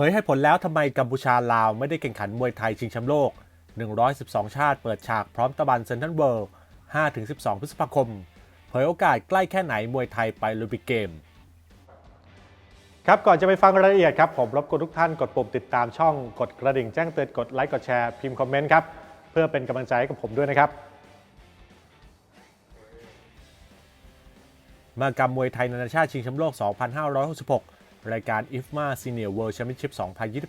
ผยให้ผลแล้วทำไมกัมพูชาลาวไม่ได้แข่งขันมวยไทยชิงแชมป์โลก 112 ชาติเปิดฉากพร้อมตะบันเซนทรัลเวิลด์ 5-12 พฤษภาคม เผยโอกาสใกล้แค่ไหนมวยไทยไปโอลิมปิกเกม ครับก่อนจะไปฟังรายละเอียดครับ ผมรบกวนทุกท่านกดปุ่มติดตามช่องกดกระดิ่งแจ้งเตือนกดไลค์กดแชร์พิมพ์คอมเมนต์ครับ เพื่อเป็นกำลังใจให้กับผมด้วยนะครับมากรรมมวยไทยนานาชาติชิงแชมป์โลก 2566 รายการ IFMA Senior World Championship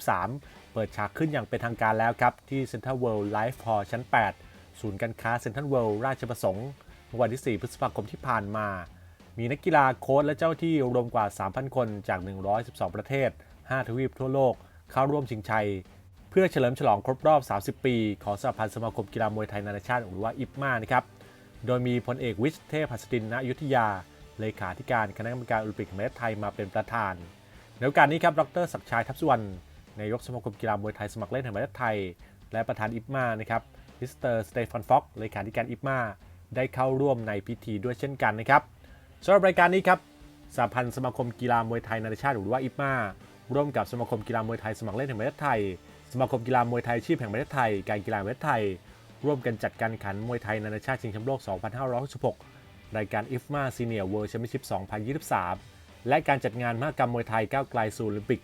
2023 เปิดฉากขึ้นอย่างเป็นทางการแล้วครับ ที่ Central World Life Hall ชั้น 8 ศูนย์การค้า Central World ราชประสงค์เมื่อวันที่ 4 พฤษภาคมที่ผ่านมา มีนักกีฬาโค้ชและเจ้าที่รวมกว่า 3,000 คนจาก 112 ประเทศ 5 ทวีปทั่วโลก เข้าร่วมชิงชัย เพื่อเฉลิมฉลองครบรอบ 30 ปี ของสหพันธ์สมาคมกีฬามวยไทยนานาชาติหรือว่า IFMA นะครับ โดยมีพลเอกวิชเทพหัสดินณอยุธยา เลขาธิการคณะกรรมการโอลิมปิกแห่งประเทศไทยมาเป็นประธาน ในโอกาสนี้ครับ ดรศักชัยทัพสุวรรณนายกสมาคมกีฬามวยไทยสมัครเล่นแห่งประเทศไทย และประธานอิปมานะครับ มิสเตอร์สเตฟานฟ็อกเลขาธิการอิปมาได้เข้าร่วมในพิธีด้วยเช่นกันนะครับสำหรับรายการนี้ครับสหพันธ์สมาคมกีฬามวยไทยนานาชาติหรือว่าอิปมาร่วมกับสมาคมกีฬามวยไทยสมัครเล่นแห่งประเทศไทย สมาคมกีฬามวยไทยชีพแห่งประเทศไทย การกีฬาแห่งประเทศไทย ร่วมกันจัดการแข่งขันมวยไทยนานาชาติชิงแชมป์โลก 2566 รายการ IFMA Senior World Championship 2023 และการจัดงานมหกรรมมวยไทยก้าวไกลสู่โอลิมปิก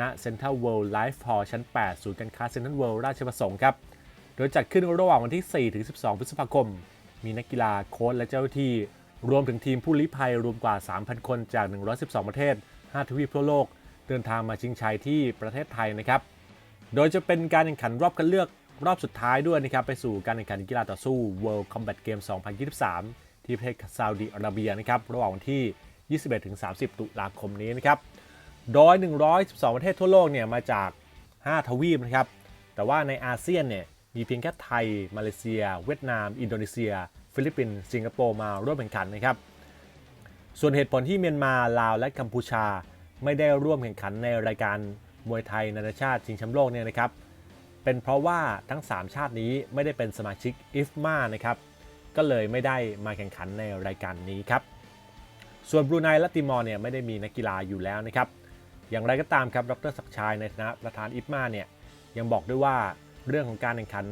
ณ Central World Life Hall ชั้น 8 ศูนย์การค้า Central World ราชประสงค์ครับ โดยจัดขึ้นระหว่างวันที่ 4 ถึง 12 พฤษภาคม มีนักกีฬาโค้ชและเจ้าหน้าที่ รวมถึงทีมผู้ลี้ภัยรวมกว่า 3,000 คนจาก 112 ประเทศ 5 ทวีปทั่วโลก เดินทางมาชิงชัยที่ประเทศไทยนะครับ โดยจะเป็นการแข่งขันรอบคัดเลือกรอบสุดท้ายด้วยนะครับไปสู่การแข่งขันกีฬาต่อสู้ World Combat Game 2023 ที่ประเทศซาอุดิอาระเบียนะครับระหว่างวันที่ 21-30 ตุลาคมนี้นะครับ โดย 112 ประเทศทั่วโลกเนี่ยมาจาก 5 ทวีปนะครับ แต่ว่าในอาเซียนเนี่ยมีเพียงแค่ไทย มาเลเซีย เวียดนาม อินโดนีเซีย ฟิลิปปินส์ สิงคโปร์มาร่วมแข่งขันนะครับ ส่วนเหตุผลที่เมียนมา ลาว และกัมพูชา ไม่ได้ร่วมแข่งขันในรายการมวยไทยนานาชาติชิงแชมป์โลกเนี่ยนะครับ เป็นเพราะว่าทั้ง 3 ชาตินี้ไม่ได้เป็นสมาชิก IFMA นะครับ ก็เลยไม่ได้มาแข่งขันในรายการนี้ครับ ส่วนบรูไนและติมอร์เนี่ยไม่ได้มีนักกีฬาอยู่แล้วนะครับ อย่างไรก็ตามครับ ดรศักชัยในฐานะประธาน IFMA เนี่ยยังบอกด้วยว่าเรื่องของการแข่งขัน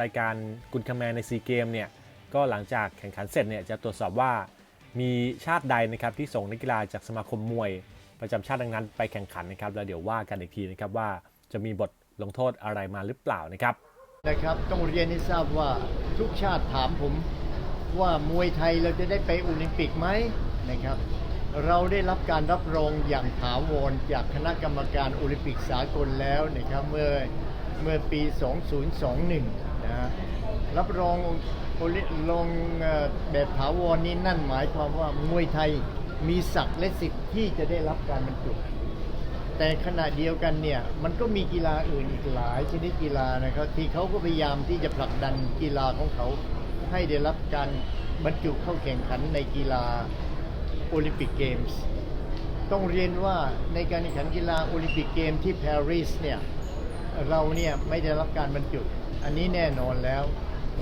รายการกุนคาแมนในซีเกมเนี่ยก็หลังจากแข่งขันเสร็จเนี่ยจะตรวจสอบว่ามีชาติใดนะครับที่ส่งนักกีฬาจากสมาคมมวย ประจำชาติดังนั้นไปแข่งขันนะครับแล้วเดี๋ยวว่ากันอีกทีนะครับว่าจะมีบทลงโทษอะไรมาหรือเปล่านะครับนะครับ ต้องเรียนให้ทราบว่าทุกชาติถามผมว่ามวยไทยเราจะได้ไปโอลิมปิกไหม นะครับ เราได้รับการรับรองอย่างถาวรจากคณะกรรมการโอลิมปิกสากลแล้วนะครับเมื่อเมื่อปี 2021นะฮะรับรองโอลิลงแบบถาวรนี้นั่นหมายความว่ามวยไทยมีศักดิ์และสิทธิ์ที่จะได้รับการบรรจุแต่ขณะเดียวกันเนี่ยมันก็มีกีฬาอื่นอีกหลายชนิดกีฬานะครับที่เขาก็พยายามที่จะผลักดันกีฬาของเขาให้ได้รับการบรรจุเข้าแข่งขันในกีฬา โอลิมปิกเกมส์ต้องเรียนว่าในการแข่งขันกีฬาโอลิมปิกเกมที่ปารีสเนี่ยเราเนี่ยไม่ได้รับการบรรจุ อันนี้แน่นอนแล้ว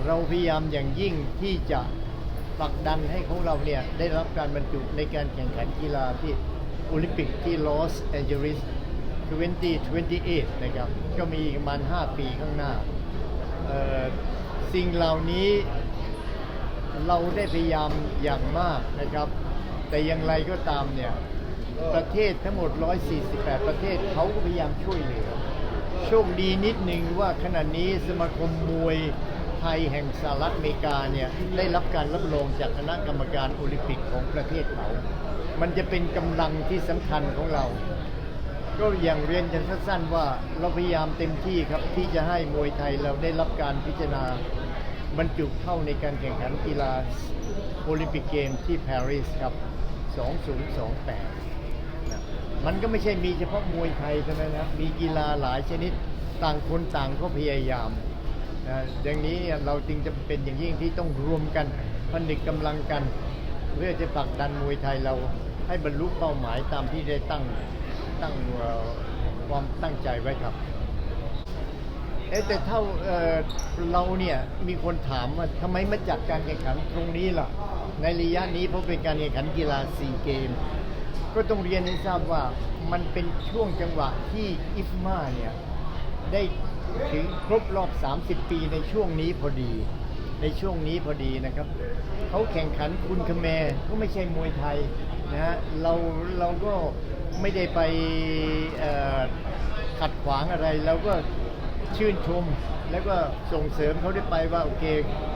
เราพยายามอย่างยิ่งที่จะผลักดันให้ของเราเนี่ยได้รับการบรรจุในการแข่งขันกีฬาที่โอลิมปิกที่ลอสแอนเจลิส2028 นะครับ ก็มีอีกประมาณ 5 ปีข้างหน้า สิ่งเหล่านี้เราได้พยายามอย่างมากนะครับ แต่อย่างไรก็ตามเนี่ย ประเทศทั้งหมด 148 ประเทศเขาก็พยายามช่วยเหลือ โชคดีนิดนึงว่าขณะนี้สมาคมมวยไทยแห่งสหรัฐอเมริกาเนี่ยได้รับการรับรองจากคณะกรรมการโอลิมปิกของประเทศเขา มันจะเป็นกำลังที่สำคัญของเรา ก็อย่างเรียนกันสั้นๆว่าเราพยายามเต็มที่ครับที่จะให้มวยไทยเราได้รับการพิจารณา บรรจุเข้าในการแข่งขันกีฬาโอลิมปิกเกมที่ปารีสครับ 2028นะมันก็ไม่ใช่มีเฉพาะมวยไทยเท่านั้นนะ มีกีฬาหลายชนิดต่างคนต่างก็พยายามนะอย่างนี้เราจึงจะเป็นอย่างยิ่งที่ต้องรวมกันผนึกกำลังกัน เพื่อจะผลักดันมวยไทยเราให้บรรลุเป้าหมายตามที่ได้ตั้งตั้งความตั้งใจไว้ครับ เอ๊ะแต่เท่าเอ่อเราเนี่ยมีคนถามว่าทำไมมาจัดการแข่งขันตรงนี้ล่ะ ในระยะนี้เพราะเป็นการแข่งขันกีฬาซีเกม ก็ต้องเรียนให้ทราบว่ามันเป็นช่วงจังหวะที่อิฟมาเนี่ยได้ถึงครบรอบ 30 ปีในช่วงนี้พอดี ในช่วงนี้พอดีนะครับเขาแข่งขันคุณคแมร์ก็ไม่ใช่มวยไทยนะฮะเราเราก็ไม่ได้ไปขัดขวางอะไรเราก็ ชื่นชม แล้วก็ส่งเสริมเขาได้ไปว่าโอเค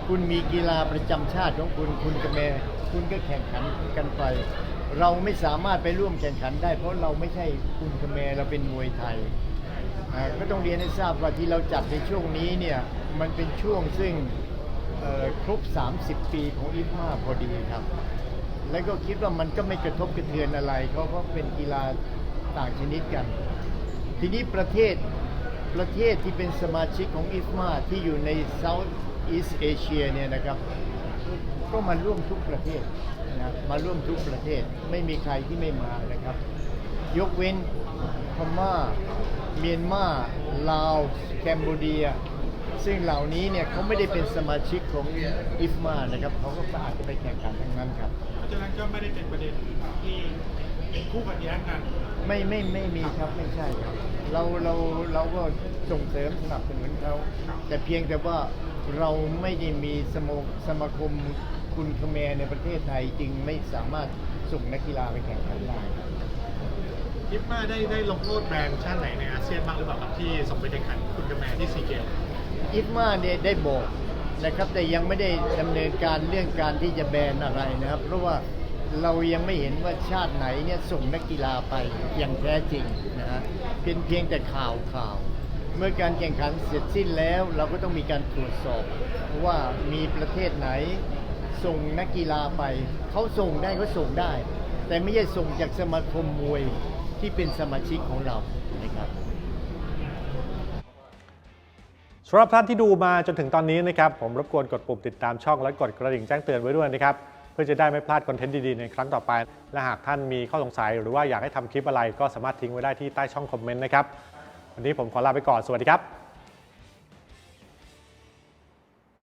คุณมีกีฬาประจำชาติของคุณคุณคแมร์คุณก็แข่งขันกันไป เราไม่สามารถไปร่วมแข่งขันได้ เพราะเราไม่ใช่คุณคแมร์เราเป็นมวยไทยก็ต้องเรียนให้ทราบว่าที่เราจัดในช่วงนี้เนี่ยมันเป็นช่วงซึ่งครบ 30 ปีของอีฟมาพอดีครับ แล้วก็คิดว่ามันก็ไม่กระทบกระเทือนอะไรเพราะว่าเป็นกีฬาต่างชนิดกัน ทีนี้ประเทศ ประเทศที่เป็นสมาชิกของอีฟมาที่อยู่ใน South East Asia เนี่ยนะครับ ก็มาร่วมทุกประเทศนะมาร่วมทุกประเทศไม่มีใครที่ไม่มานะครับ ยกเว้นพม่าเมียนมาลาวแคนเบเดีย ซึ่งเหล่านี้เนี่ยเขาไม่ได้เป็นสมาชิกของอิฟมานะครับเขาก็อาจจะไปแข่งขันทั้งนั้นครับเพราะฉะนั้นก็ไม่ได้เป็นประเด็นที่ คู่ขัดแย้งกันไม่ไม่ไม่มีครับไม่ใช่ครับเราเราเราก็ส่งเสริมสนับสนุนเขาแต่เพียงแต่ว่าเราไม่ได้มีสโมสมาคมคุณคแมร์ในประเทศไทยจึงไม่สามารถส่งนักกีฬาไปแข่งขันได้ยิปมาได้ได้ลงโทษแบรนด์ชาติไหนในอาเซียนบ้างหรือเปล่าครับที่ส่งไปแข่งขันคุณกระแมที่ซีเกมอิฟมาเนี่ยได้บอกนะครับแต่ยังไม่ได้ดำเนินการเรื่องการที่จะแบนอะไรนะครับ เพราะว่า เรายังไม่เห็นว่าชาติไหนเนี่ยส่งนักกีฬาไปอย่างแท้จริงนะฮะเป็นเพียงแต่ข่าวข่าว เมื่อการแข่งขันเสร็จสิ้นแล้วเราก็ต้องมีการตรวจสอบ ว่ามีประเทศไหนส่งนักกีฬาไป เขาส่งได้เขาส่งได้ แต่ไม่ใช่ส่งจากสมาคมมวยที่เป็นสมาชิกของเรานะครับสำหรับท่านที่ดูมาจนถึงตอนนี้นะครับ ผมรบกวนกดปุ่มติดตามช่องและกดกระดิ่งแจ้งเตือนไว้ด้วยนะครับ เพื่อจะได้ไม่พลาดคอนเทนต์ดี ๆ ในครั้งต่อไป และหากท่านมีข้อสงสัยหรือว่าอยากให้ทำคลิปอะไรก็สามารถทิ้งไว้ได้ที่ใต้ช่องคอมเมนต์นะครับวันนี้ผมขอลาไปก่อนสวัสดีครับ